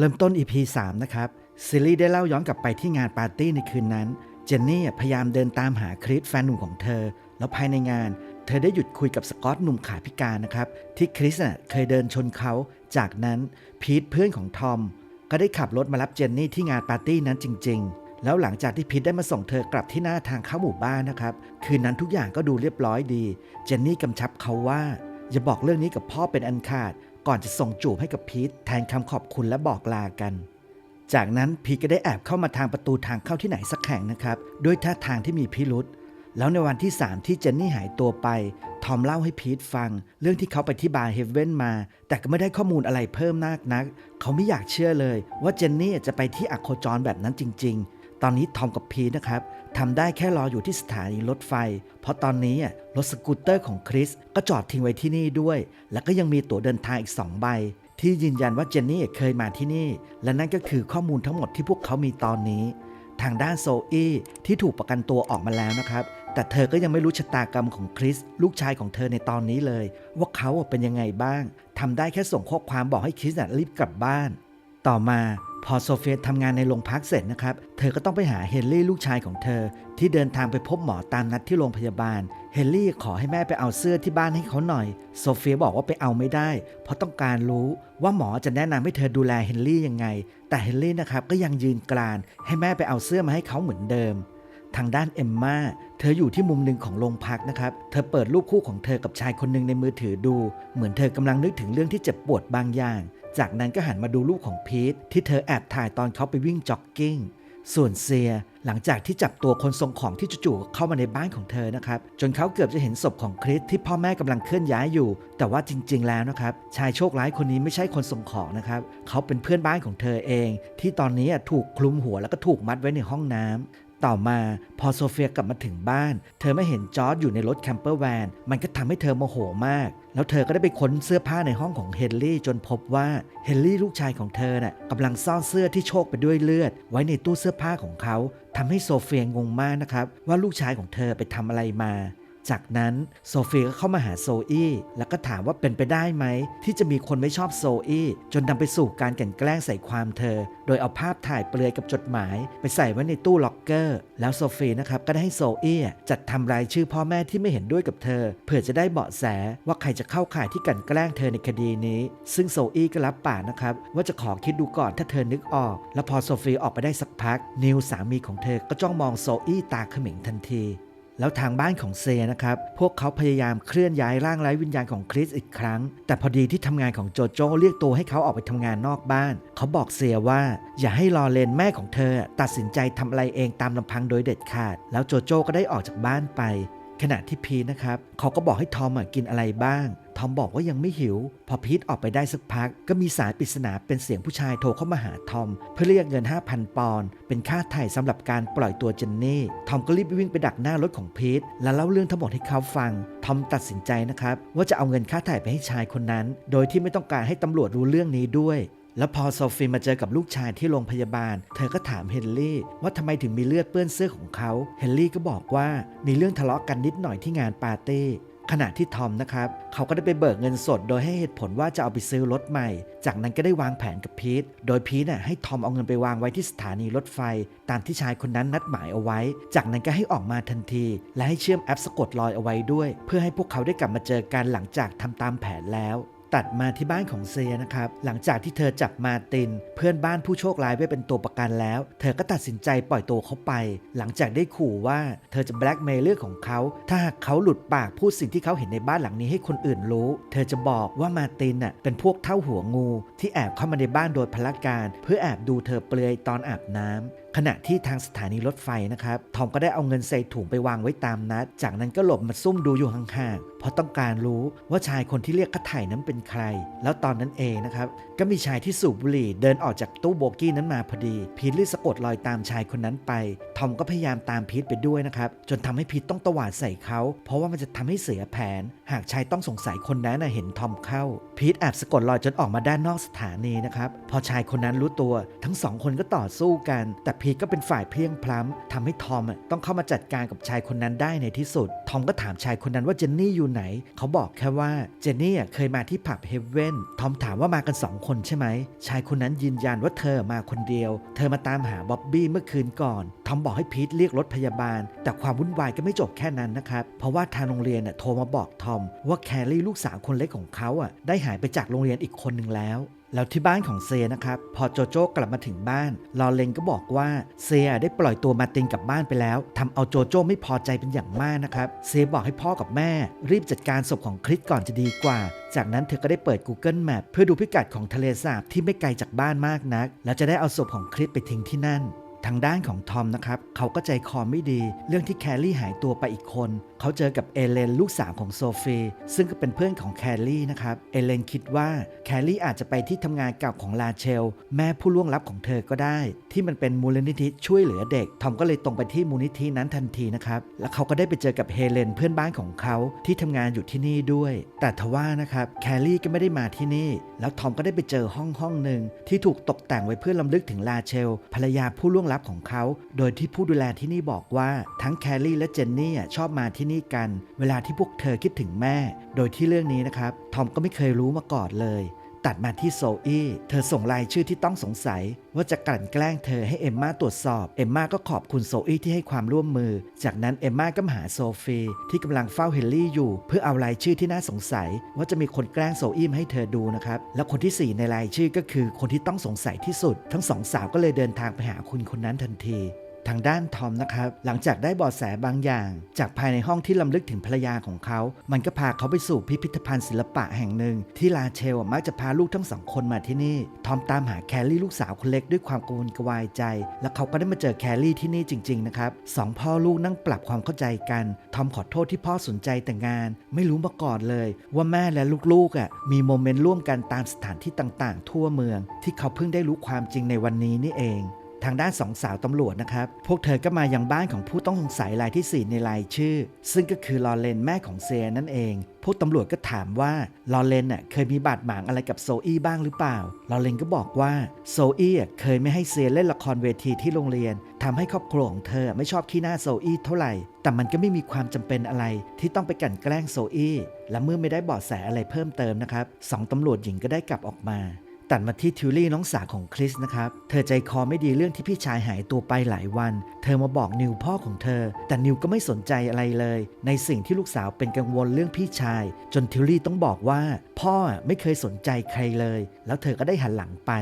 เริ่มต้น EP 3 นะครับซีรีส์ได้เล่าย้อนกลับไปที่งานปาร์ตี้ในคืนนั้น เจนนี่พยายามเดินตามหาคริสแฟนหนุ่มของเธอ แล้วภายในงาน เธอได้หยุดคุยกับสกอตหนุ่มขาพิการนะครับ ที่คริสเคยเดินชนเขา จากนั้นพีทเพื่อนของทอม ก็ได้ขับรถมารับเจนนี่ที่งานปาร์ตี้นั้นจริง ๆ แล้วหลังจากที่พีทได้มาส่งเธอกลับที่หน้าทางเข้าหมู่บ้านนะครับ คืนนั้นทุกอย่างก็ดูเรียบร้อยดี เจนนี่กำชับเขาว่าอย่าบอกเรื่องนี้กับพ่อเป็นอันขาด ก่อนจะส่งจูบให้กับพีทแทนคำขอบคุณและบอกลากัน จากนั้นพีทก็ได้แอบเข้ามาทางประตูทางเข้าที่ไหนสักแห่งนะครับ ด้วยท่าทางที่มีพิรุษแล้วในวันที่3ที่เจนนี่หายตัวไป ทอมเล่าให้พีทฟัง เรื่องที่เขาไปที่บาร์เฮเว่นมา แต่ก็ไม่ได้ข้อมูลอะไรเพิ่มมากนัก เขาไม่อยากเชื่อเลย ว่าเจนนี่จะไปที่อโคจรแบบนั้นจริง ๆ ตอนนี้ทอมกับพีนะครับทำได้แค่รออยู่ที่สถานีรถไฟ เพราะตอนนี้รถสกูตเตอร์ของคริสก็จอดทิ้งไว้ที่นี่ด้วย แล้วก็ยังมีตั๋วเดินทางอีก 2 ใบ ที่ยืนยันว่าเจนนี่เคยมาที่นี่ และนั่นก็คือข้อมูลทั้งหมดที่พวกเขามีตอนนี้ ทางด้านโซอี้ที่ถูกประกันตัวออกมาแล้วนะครับ แต่เธอก็ยังไม่รู้ชะตากรรมของคริสลูกชายของเธอในตอนนี้เลย ว่าเขาเป็นยังไงบ้างทำได้แค่ส่งข้อความบอกให้คริสน่ะรีบกลับบ้าน ต่อมา พอโซเฟียทำงานในโรงพักเสร็จนะครับ เธอก็ต้องไปหาเฮนรี่ลูกชายของเธอ ที่เดินทางไปพบหมอตามนัดที่โรงพยาบาล เฮนรี่ขอให้แม่ไปเอาเสื้อที่บ้านให้เขาหน่อย โซเฟียบอกว่าไปเอาไม่ได้ เพราะต้องการรู้ว่าหมอจะแนะนำให้เธอดูแลเฮนรี่ยังไง แต่เฮนรี่นะครับก็ยังยืนกราน ให้แม่ไปเอาเสื้อมาให้เขาเหมือนเดิม ทางด้านเอมมาเธออยู่ที่มุมหนึ่งของโรงพักนะครับ เธอเปิดรูปคู่ของเธอกับชายคนหนึ่งในมือถือดู เหมือนเธอกำลังนึกถึงเรื่องที่เจ็บปวดบางอย่าง จากนั้นก็หันมาดูรูปของพีทที่เธอแอบถ่ายตอนเขาไปวิ่งจ็อกกิ้ง ส่วนเซียหลังจากที่จับตัวคนทรงของที่จู่ๆเข้ามาในบ้านของเธอนะครับ จนเขาเกือบจะเห็นศพของคริสที่พ่อแม่กำลังเคลื่อนย้ายอยู่ แต่ว่าจริง ๆ แล้วนะครับ ชายโชคร้ายคนนี้ไม่ใช่คนทรงของนะครับ เขาเป็นเพื่อนบ้านของเธอเอง ที่ตอนนี้ถูกคลุมหัวแล้วก็ถูกมัดไว้ในห้องน้ำ ต่อมาพอโซเฟียกลับมาถึงบ้าน เธอไม่เห็นจอร์ดอยู่ในรถแคมเปอร์แวนมันก็ทำให้เธอโมโหมาก แล้วเธอก็ได้ไปค้นเสื้อผ้าในห้องของเฮนรี่จนพบว่าเฮนรี่ลูกชายของเธอน่ะกำลังซ่อนเสื้อที่โชกไปด้วยเลือด ไว้ในตู้เสื้อผ้าของเขาทำให้โซเฟียงงมากนะครับว่าลูกชายของเธอไปทำอะไรมา จากนั้นโซเฟียก็เข้ามาหาโซอี้แล้วก็ถามว่าเป็นไปได้ไหม ที่จะมีคนไม่ชอบโซอี้จนนำไปสู่การกลั่นแกล้งใส่ความเธอ โดยเอาภาพถ่ายเปลือยกับจดหมาย ไปใส่ไว้ในตู้ล็อกเกอร์ แล้วโซเฟียนะครับก็ได้ให้โซอี้จัดทำรายชื่อพ่อแม่ที่ไม่เห็นด้วยกับเธอ เพื่อจะได้เบาะแสว่าใครจะเข้าข่ายที่กลั่นแกล้งเธอในคดีนี้ ซึ่งโซอี้ก็รับปากนะครับว่าจะขอคิดดูก่อนถ้าเธอนึกออก แล้วพอโซเฟียออกไปได้สักพัก นิวสามีของเธอก็จ้องมองโซอี้ตาเขม็งทันที แล้วทางบ้านของเซนะครับ พวกเขาพยายามเคลื่อนย้ายร่างไร้วิญญาณของคริสอีกครั้ง แต่พอดีที่ทำงานของโจโจ้เรียกตัวให้เขาออกไปทำงานนอกบ้าน เขาบอกเซียว่า อย่าให้รอเลนแม่ของเธอ ตัดสินใจทำอะไรเองตามลำพังโดยเด็ดขาด แล้วโจโจ้ก็ได้ออกจากบ้านไป ขณะที่พีทนะครับเขาก็บอกให้ทอมกินอะไรบ้าง ทอมบอกว่ายังไม่หิว พอพีทออกไปได้สักพัก ก็มีสายปริศนาเป็นเสียงผู้ชายโทรเข้ามาหาทอม เพื่อเรียกเงิน 5,000 ปอนด์เป็นค่าไถ่สำหรับการปล่อยตัวเจนนี่ ทอมก็รีบวิ่งไปดักหน้ารถของพีทและเล่าเรื่องทั้งหมดให้เขาฟัง ทอมตัดสินใจนะครับว่าจะเอาเงินค่าไถ่ไปให้ชายคนนั้น โดยที่ไม่ต้องการให้ตำรวจรู้เรื่องนี้ด้วย แล้วพอโซฟีมาเจอกับลูกชายที่โรงพยาบาล เธอก็ถามเฮนรี่ว่าทำไมถึงมีเลือดเปื้อนเสื้อของเขา เฮนรี่ก็บอกว่ามีเรื่องทะเลาะกันนิดหน่อยที่งานปาร์ตี้ขณะที่ทอมนะครับ เขาก็ได้ไปเบิกเงินสดโดยให้เหตุผลว่าจะเอาไปซื้อรถใหม่ จากนั้นก็ได้วางแผนกับพีท โดยพีทน่ะให้ทอมเอาเงินไปวางไว้ที่สถานีรถไฟ ตามที่ชายคนนั้นนัดหมายเอาไว้ จากนั้นก็ให้ออกมาทันที และให้เชื่อมแอปสะกดรอยเอาไว้ด้วย เพื่อให้พวกเขาได้กลับมาเจอกันหลังจากทำตามแผนแล้ว ตัดมาที่บ้านของเซียนะครับ หลังจากที่เธอจับมาติน เพื่อนบ้านผู้โชคร้ายไว้เป็นตัวประกันแล้ว เธอก็ตัดสินใจปล่อยตัวเขาไป หลังจากได้ขู่ว่าเธอจะแบล็กเมย์เรื่องของเขา ถ้าหากเขาหลุดปากพูดสิ่งที่เขาเห็นในบ้านหลังนี้ให้คนอื่นรู้ เธอจะบอกว่ามาตินน่ะเป็นพวกเท่าหัวงู ที่แอบเข้ามาในบ้านโดยพลการ เพื่อแอบดูเธอเปลือยตอนอาบน้ำขณะที่ทางสถานีรถไฟนะครับ ทอมก็ได้เอาเงินใส่ถุงไปวางไว้ตามนัด จากนั้นก็หลบมาซุ่มดูอยู่ห่าง เพราะต้องการรู้ว่าชายคนที่เรียกค่าไถ่นั้นเป็นใคร แล้วตอนนั้นเองนะครับ ก็มีชายที่สูบบุหรี่เดินออกจากตู้โบกี้นั้นมาพอดี พีทรีสะกดรอยตามชายคนนั้นไป ทอมก็พยายามตามพีทไปด้วยนะครับ จนทำให้พีทต้องตวาดใส่เขา เพราะว่ามันจะทำให้เสียแผน หากชายต้องสงสัยคนนั้นนะเห็นทอมเข้า พีทแอบสะกดรอยจนออกมาด้านนอกสถานีนะครับ พอชายคนนั้นรู้ตัว ทั้งสองคนก็ต่อสู้กัน แต่พีทก็เป็นฝ่ายเพียงพล้ำทำให้ทอมต้องเข้ามาจัดการกับชายคนนั้นได้ในที่สุด ทอมก็ถามชายคนนั้นว่าเจนนี่อยู่ไหน เขาบอกแค่ว่าเจนนี่เคยมาที่ผับเฮเว่นทอมถามว่ามากันสองคนใช่ไหม ชายคนนั้นยืนยันว่าเธอมาคนเดียว เธอมาตามหาบ๊อบบี้เมื่อคืนก่อน ทอมบอกให้พีทเรียกรถพยาบาล แต่ความวุ่นวายก็ไม่จบแค่นั้นนะครับ เพราะว่าทางโรงเรียนโทรมาบอกทอมว่าแคลรี่ลูกสาวคนเล็กของเขาได้หายไปจากโรงเรียนอีกคนหนึ่งแล้ว แล้วที่บ้านของเซนะครับ พอโจโจ้กลับมาถึงบ้าน ลอเรนก็บอกว่าเซได้ปล่อยตัวมาตินกลับบ้านไปแล้วทำเอาโจโจ้ไม่พอใจเป็นอย่างมากนะครับ เซบอกให้พ่อกับแม่ รีบจัดการศพของคริสก่อนจะดีกว่า จากนั้นเธอก็ได้เปิด Google Map เพื่อดูพิกัดของทะเลสาบที่ไม่ไกลจากบ้านมากนัก แล้วจะได้เอาศพของคริสไปทิ้งที่นั่น ทางด้านของทอมนะครับเขาก็ใจคอไม่ดี เรื่องที่แคลรี่หายตัวไปอีกคน เขาเจอกับเอเลนลูกสาวของโซฟีซึ่งก็เป็นเพื่อนของแคลรี่นะครับเอเลนคิดว่าแคลรี่อาจจะไปที่ทำงานเก่าของลาเชล แม่ผู้ล่วงลับของเธอก็ได้ ที่มันเป็นมูลนิธิช่วยเหลือเด็ก ทอมก็เลยตรงไปที่มูลนิธินั้นทันทีนะครับแล้วเขาก็ได้ไปเจอกับเฮเลนเพื่อนบ้านของเขาที่ทำงานอยู่ที่นี่ด้วย แต่ทว่านะครับแคลรี่ก็ไม่ได้มาที่นี่ แล้วทอมก็ได้ไปเจอห้องห้องหนึ่งที่ถูกตกแต่งไว้เพื่อลำลึกถึงลาเชล ภรรยาผู้ล่วงลับของเขา โดยที่ผู้ดูแลที่นี่บอกว่าทั้งแคลรี่และเจนนี่ชอบมาที่นี่กัน เวลาที่พวกเธอคิดถึงแม่ โดยที่เรื่องนี้นะครับทอมก็ไม่เคยรู้มาก่อนเลย ตัดมาที่โซอี้ เธอส่งรายชื่อที่ต้องสงสัย ว่าจะกลั่นแกล้งเธอให้เอมมาตรวจสอบ เอมมาก็ขอบคุณโซอี้ที่ให้ความร่วมมือ จากนั้นเอมมาก็มาหาโซฟีที่กำลังเฝ้าเฮนรี่อยู่ เพื่อเอารายชื่อที่น่าสงสัย ว่าจะมีคนแกล้งโซอี้ให้เธอดูนะครับ และคนที่สี่ในรายชื่อก็คือคนที่ต้องสงสัยที่สุด ทั้งสองสาวก็เลยเดินทางไปหาคุณคนนั้นทันที ทางด้านทอมนะครับ หลังจากได้เบาะแสบางอย่าง จากภายในห้องที่ลำลึกถึงภรรยาของเขา มันก็พาเขาไปสู่พิพิธภัณฑ์ศิลปะแห่งหนึ่ง ที่ลาเชลมักจะพาลูกทั้งสองคนมาที่นี่ ทอมตามหาแคลรี่ลูกสาวคนเล็กด้วยความกังวลกระวายใจ และเขาก็ได้มาเจอแคลรี่ที่นี่จริง ๆ นะครับสองพ่อลูกนั่งปรับความเข้าใจกัน ทอมขอโทษที่พ่อสนใจแต่งงาน ไม่รู้มาก่อนเลย ว่าแม่และลูกๆอะมีโมเมนต์ร่วมกันตามสถานที่ต่าง ๆ ทั่วเมือง ที่เขาเพิ่งได้รู้ความจริงในวันนี้นี่เอง ทางด้านสองสาวตำรวจนะครับ พวกเธอก็มายังบ้านของผู้ต้องสงสัยรายที่ 4 ในรายชื่อ ซึ่งก็คือลอเรนแม่ของเซียนั่นเอง พวกตำรวจก็ถามว่าลอเรนน่ะเคยมีบาดหมางอะไรกับโซอี้บ้างหรือเปล่า ลอเรนก็บอกว่าโซอี้อะเคยไม่ให้เซียเล่นละครเวทีที่โรงเรียนทำให้ครอบครัวของเธอไม่ชอบขี้หน้าโซอี้เท่าไหร่ แต่มันก็ไม่มีความจำเป็นอะไรที่ต้องไปกั่นแกล้งโซอี้ และเมื่อไม่ได้เบาะแสอะไรเพิ่มเติมนะครับสองตำรวจหญิงก็ได้กลับออกมา ตัดมาที่ทิวลี่น้องสาวของคริสนะครับ เธอใจคอไม่ดีเรื่องที่พี่ชายหายตัวไปหลายวัน เธอมาบอกนิวพ่อของเธอ แต่นิวก็ไม่สนใจอะไรเลย ในสิ่งที่ลูกสาวเป็นกังวลเรื่องพี่ชาย จนทิวลี่ต้องบอกว่า พ่อไม่เคยสนใจใครเลย แล้วเธอก็ได้หันหลังไป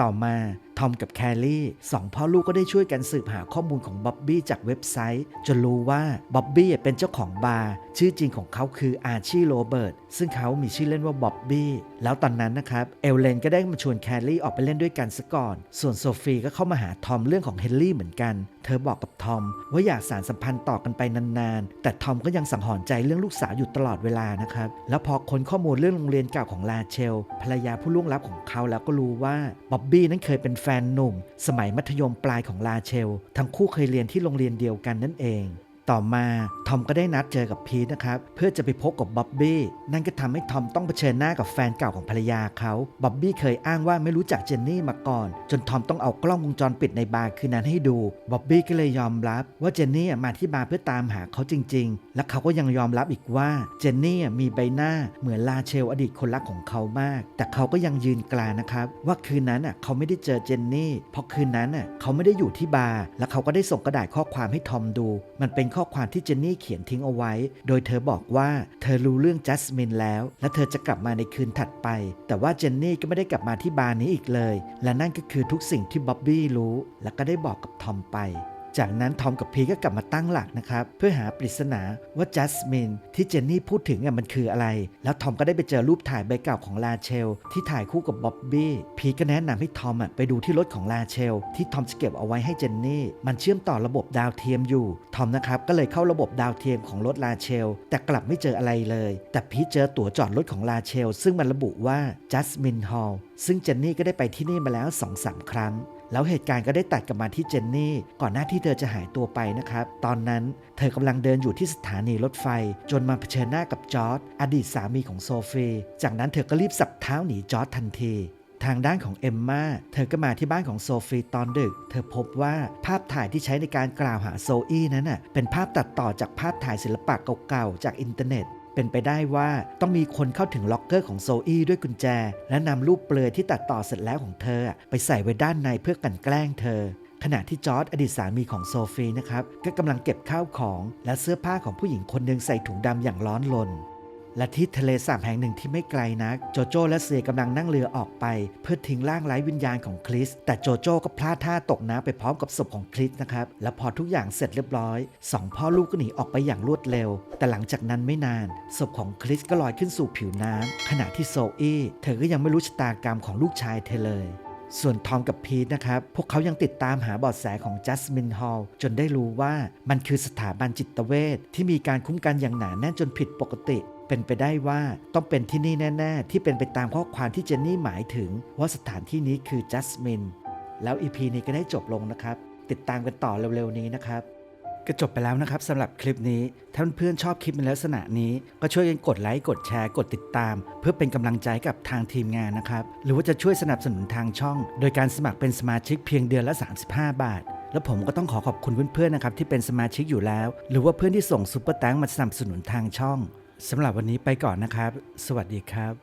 ต่อมา ทอมกับแคลรี่สองพ่อลูกก็ได้ช่วยกันสืบหาข้อมูลของบ๊อบบี้จากเว็บไซต์ จนรู้ว่าบ๊อบบี้เป็นเจ้าของบาร์ชื่อจริงของเขาคืออาร์ชี่โรเบิร์ตซึ่งเขามีชื่อเล่นว่าบ๊อบบี้แล้วตอนนั้นนะครับเอลเลนก็ได้มาชวนแคลรี่ออกไปเล่นด้วยกันซะก่อน ส่วนโซฟีก็เข้ามาหาทอมเรื่องของเฮนรี่เหมือนกัน เธอบอกกับทอมว่าอยากสารสัมพันธ์ต่อกันไปนานๆ แต่ทอมก็ยังสังหรณ์ใจเรื่องลูกสาวอยู่ตลอดเวลานะครับ แล้วพอค้นข้อมูลเรื่องโรงเรียนเก่าของลาเชล ภรรยาผู้ล่วงลับของเขาแล้วก็รู้ว่าบ๊อบบี้นั้นเคยเป็นแฟนหนุ่ม สมัยมัธยมปลายของลาเชล ทั้งคู่เคยเรียนที่โรงเรียนเดียวกันนั่นเอง ต่อมาทอมก็ได้นัดเจอกับพีทนะครับเพื่อจะไปพบกับบ๊อบบี้นั่นก็ทำให้ทอมต้องเผชิญหน้ากับแฟนเก่าของภรรยาเขาบ๊อบบี้เคยอ้างว่าไม่รู้จักเจนนี่มาก่อน จนทอมต้องเอากล้องวงจรปิดในบาร์คืนนั้นให้ดูบ๊อบบี้ก็เลยยอมรับว่าเจนนี่มาที่บาร์เพื่อตามหาเขาจริง ๆ และเขาก็ยังยอมรับอีกว่าเจนนี่มีใบหน้าเหมือนลาเชลอดีตคนรักของเขามาก แต่เขาก็ยังยืนกลานนะครับว่าคืนนั้นเขาไม่ได้เจอเจนนี่เพราะคืนนั้นเขาไม่ได้อยู่ที่บาร์และเขาก็ได้ส่งกระดาษข้อความให้ทอมดู มันเป็นข้อข้อความที่เจนนี่เขียนทิ้งเอาไว้ โดยเธอบอกว่าเธอรู้เรื่องจัสมินแล้ว และเธอจะกลับมาในคืนถัดไป แต่ว่าเจนนี่ก็ไม่ได้กลับมาที่บาร์นี้อีกเลย และนั่นก็คือทุกสิ่งที่บ๊อบบี้รู้ และก็ได้บอกกับทอมไป จากนั้นทอมกับพีก็กลับมาตั้งหลักนะครับ เพื่อหาปริศนาว่าจัสมินที่เจนนี่พูดถึงอะมันคืออะไร แล้วทอมก็ได้ไปเจอรูปถ่ายใบเก่าของลาเชล ที่ถ่ายคู่กับบ๊อบบี้พีก็แนะนำให้ทอมอะไปดูที่รถของลาเชล ที่ทอมจะเก็บเอาไว้ให้เจนนี่ มันเชื่อมต่อระบบดาวเทียมอยู่ทอมนะครับก็เลยเข้าระบบดาวเทียมของรถลาเชล แต่กลับไม่เจออะไรเลย แต่พีเจอตั๋วจอดรถของลาเชล ซึ่งมันระบุว่าจัสมินฮอลล์ซึ่งเจนนี่ก็ได้ไปที่นี่มาแล้ว2อสครั้ง แล้วเหตุการณ์ก็ได้ตัดกลับมาที่เจนนี่ ก่อนหน้าที่เธอจะหายตัวไปนะครับ ตอนนั้นเธอกำลังเดินอยู่ที่สถานีรถไฟ จนมาเผชิญหน้ากับจอร์ดอดีตสามีของโซฟีจากนั้นเธอก็รีบสับเท้าหนีจอร์ดทันทีทางด้านของเอมมาเธอก็มาที่บ้านของโซฟีตอนดึก เธอพบว่าภาพถ่ายที่ใช้ในการกล่าวหาโซอี้นั้นน่ะเป็นภาพตัดต่อจากภาพถ่ายศิลปะเก่าๆจากอินเทอร์เน็ต เป็นไปได้ว่าต้องมีคนเข้าถึงล็อกเกอร์ของโซอี้ด้วยกุญแจ และนำรูปเปลือยที่ตัดต่อเสร็จแล้วของเธอ ไปใส่ไว้ด้านในเพื่อกันแกล้งเธอ ขณะที่จอร์ดอดีตสามีของโซฟีนะครับก็กำลังเก็บข้าวของ และเสื้อผ้าของผู้หญิงคนหนึ่งใส่ถุงดำอย่างร้อนรน และที่ทะเลสาบแห่งหนึ่งที่ไม่ไกลนัก โจโจ้และเซียกำลังนั่งเรือออกไป เพื่อทิ้งร่างไร้วิญญาณของคริส แต่โจโจ้ก็พลาดท่าตกน้ำไปพร้อมกับศพของคริสนะครับ และพอทุกอย่างเสร็จเรียบร้อยสองพ่อลูกก็หนีออกไปอย่างรวดเร็ว แต่หลังจากนั้นไม่นานศพของคริสก็ลอยขึ้นสู่ผิวน้ำขณะที่โซอี้เธอก็ยังไม่รู้ชะตากรรมของลูกชายเธอเลยส่วนทอมกับพีทนะครับ พวกเขายังติดตามหาเบาะแสของจัสมินฮอลจนได้รู้ว่ามันคือสถาบันจิตเวชที่มีการคุ้มกันอย่างหนาแน่นจนผิดปกติ เป็นไปได้ว่าต้องเป็นที่นี่แน่ ๆ ที่เป็นไปตามข้อความที่เจนนี่หมายถึงว่าสถานที่นี้คือจัสมินแล้วอีพีนี้ก็ได้จบลงนะครับ ติดตามกันต่อเร็วๆนี้นะครับก็จบไปแล้วนะครับสำหรับคลิปนี้ถ้าเพื่อนชอบคลิปในลักษณะนี้ก็ช่วยกันกดไลค์กดแชร์กดติดตาม เพื่อเป็นกำลังใจกับทางทีมงานนะครับ หรือว่าจะช่วยสนับสนุนทางช่อง โดยการสมัครเป็นสมาชิกเพียงเดือนละ 35 บาท แล้วผมก็ต้องขอขอบคุณเพื่อนๆนะครับที่เป็นสมาชิกอยู่แล้ว หรือว่าเพื่อนที่ส่งซุปเปอร์แตงมาสนับสนุนทางช่อง สำหรับวันนี้ไปก่อนนะครับ สวัสดีครับ